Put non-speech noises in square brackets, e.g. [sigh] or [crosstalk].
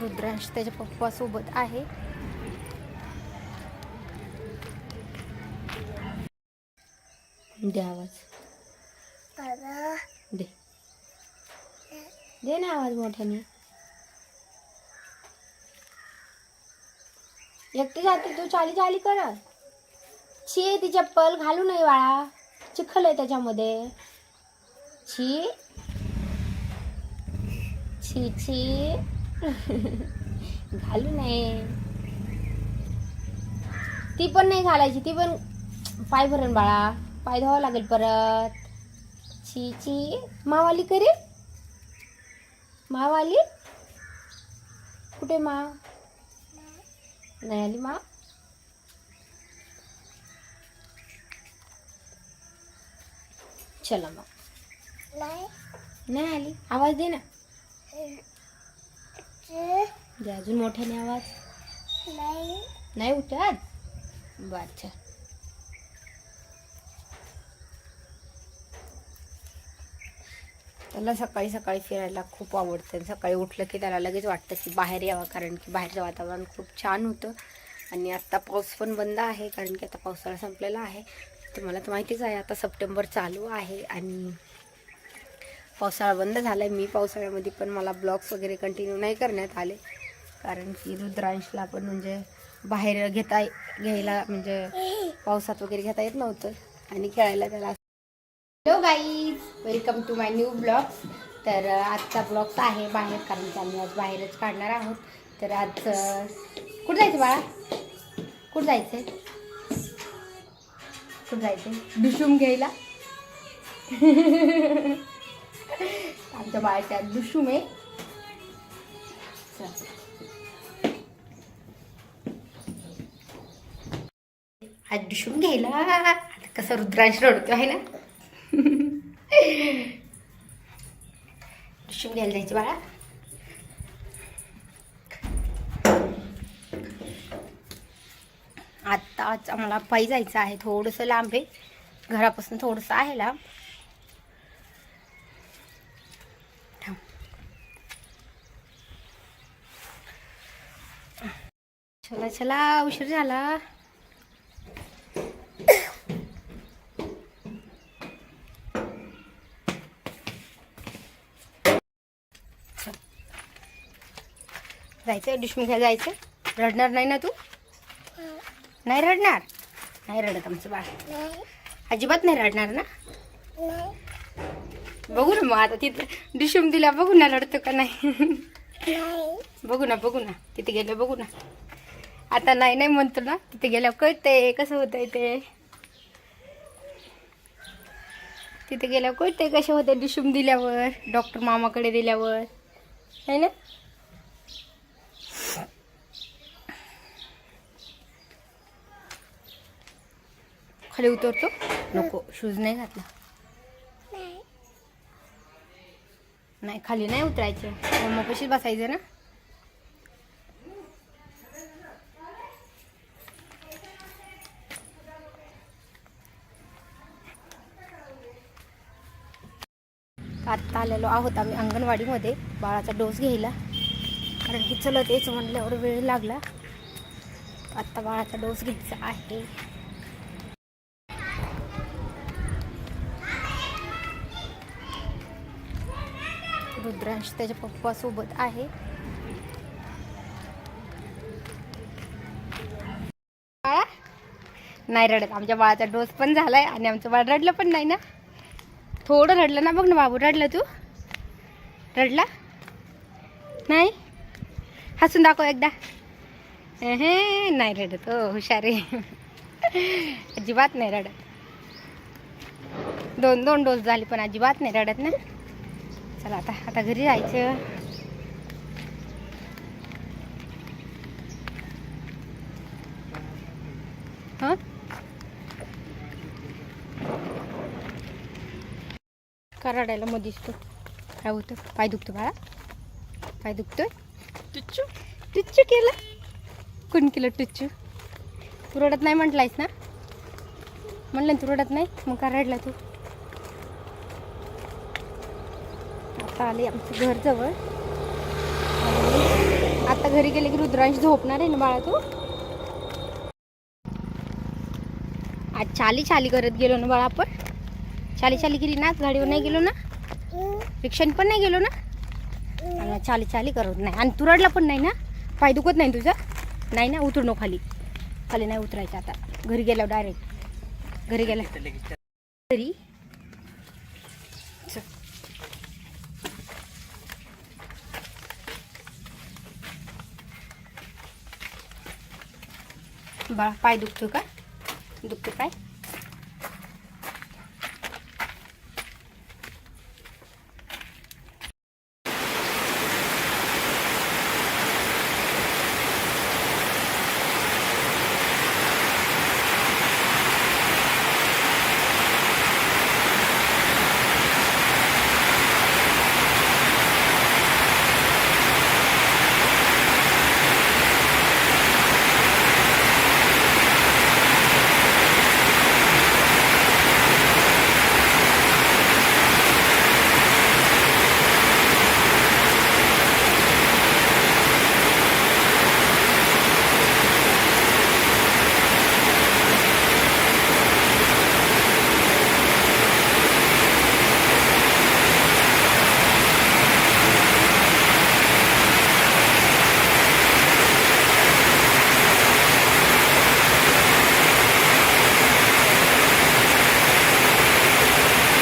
रुद्रांश त्याच्या पप्पा सोबत आहे. दे आवाज. दे. दे ना आवाज मोठ्याने. एकटी जाते तू चाली चाली कर छी ती चप्पल घालू नये बाळा. चिखल आहे त्याच्यामध्ये. छी छी छी [laughs] घालू नये. ती पण नाही घालायची ती पण पाय भरण बाळा. पाय धुवावं लागेल परत. छी छी मावाली करे. मावाली? कुठे मा? नाही आली मा. चला मग. नाही. आली. आवाज दे ना. दे अजून मोठ्याने आवाज? नाही. उठत? बर अच्छा त्याला सकाळी सकाळी फिरायला खूप आवडतं. आणि सकाळी उठलं की त्याला लगेच वाटतं की बाहेर यावं कारण की बाहेरचं वातावरण खूप छान होतं. आणि आत्ता पाऊस पण बंद आहे कारण की आता पावसाळा संपलेला आहे. तुम्हाला तर माहितीच आहे आता सप्टेंबर चालू आहे आणि पावसाळा बंद झाला आहे मी पावसाळ्यामध्ये पण मला ब्लॉग्स वगैरे कंटिन्यू नाही करण्यात आले. कारण की रुद्रांशला पण म्हणजे बाहेर घेता घ्यायला म्हणजे पावसात वगैरे घेता येत नव्हतं आणि खेळायला त्याला hello guys welcome to my new blogs तर आजचा ब्लॉग्स आहे बाहेर कारण की आम्ही आज बाहेरच काढणार आहोत. तर आज कुठं जायचं बाळा? कुठं जायचं? कुठं जायचं? दुशूम घ्यायला. [laughs] आमच्या बाळाच्या आज मे आहे आज दुशूम घ्यायला आता कसं रुद्रांश रडतो आहे ना? दुशूम घ्यायला जायची बाळा. आत्ताच आम्हाला पायी जायचं आहे थोडंसं लांब आहे. घरापासून थोडंसं आहे लांब. चला चला उशीर झाला. जायचं डिशमी घ्या जायचं रडणार नाही ना तू? नाही रडणार? नाही रडत आमचं बाळ. अजिबात नाही रडणार ना? बघू ना मग आता तिथं डिशूम दिला बघू ना रडतो का नाही. बघू ना बघू ना. तिथे गेलं बघू ना. आता नाही नाही म्हणतो ना. तिथे गेल्यावर कळतंय कसं होतंय ते. तिथे गेल्यावर कळतंय कसे होते डिशूम दिल्यावर डॉक्टर मामाकडे दिल्यावर. है ना? खाली उतरतो. नको शूज नाही घातला. नाही. खाली नाही उतरायचं. मम्मा कशीच बसायचं ना. आत्ता आलेलो आहोत आम्ही अंगणवाडीमध्ये. बाळाचा डोस घ्यायला. कारण की चलत यायचं म्हटल्यावर वेळ लागला. आत्ता बाळाचा डोस घ्यायचा आहे. रुद्रांश त्याच्या पप्पासोबत आहे. बाळा? नाही रडत. आमच्या बाळाचा डोस पण झालाय आणि आमचं बाळ रडलं पण नाही ना? थोडं रडलं ना बघ ना बाबू रडलं तू? रडला? नाही? हसून दाखव एकदा. हे नाही रडत हो हुशार आहे. अजिबात नाही रडत. दोन दोन डोस झाले पण अजिबात नाही रडत ना. चला आता आता घरी जायचं. हां? का रडायला मग दिसतो. काय होतं? पाय दुखतो बाळा. पाय दुखतोय. टुच्चू. टुच्चू केलं. कोण केलं टुच्चू? तू रडत नाही म्हटलायस ना? म्हणलं ना तू रडत नाही मग का रडला तू? आता आले आमचं घर जवळ. आता घरी गेले की रुद्रांश झोपणार आहे ना बाळा तू? आज चाली चाली करत गेलो ना बाळा आपण? चाली चाली गेली ना गाडीवर नाही गेलो ना? रिक्षाने पण नाही गेलो ना? चाली चाली करत नाही. आणि तू रडला पण नाही ना? पाय दुखत नाही तुझा? नाही ना उतरू नको खाली. खाली नाही उतरायचं आता. घरी गेल्यावर डायरेक्ट घरी गेला तरी? चल. बाळा पाय दुखतो का? दुखतो पाय?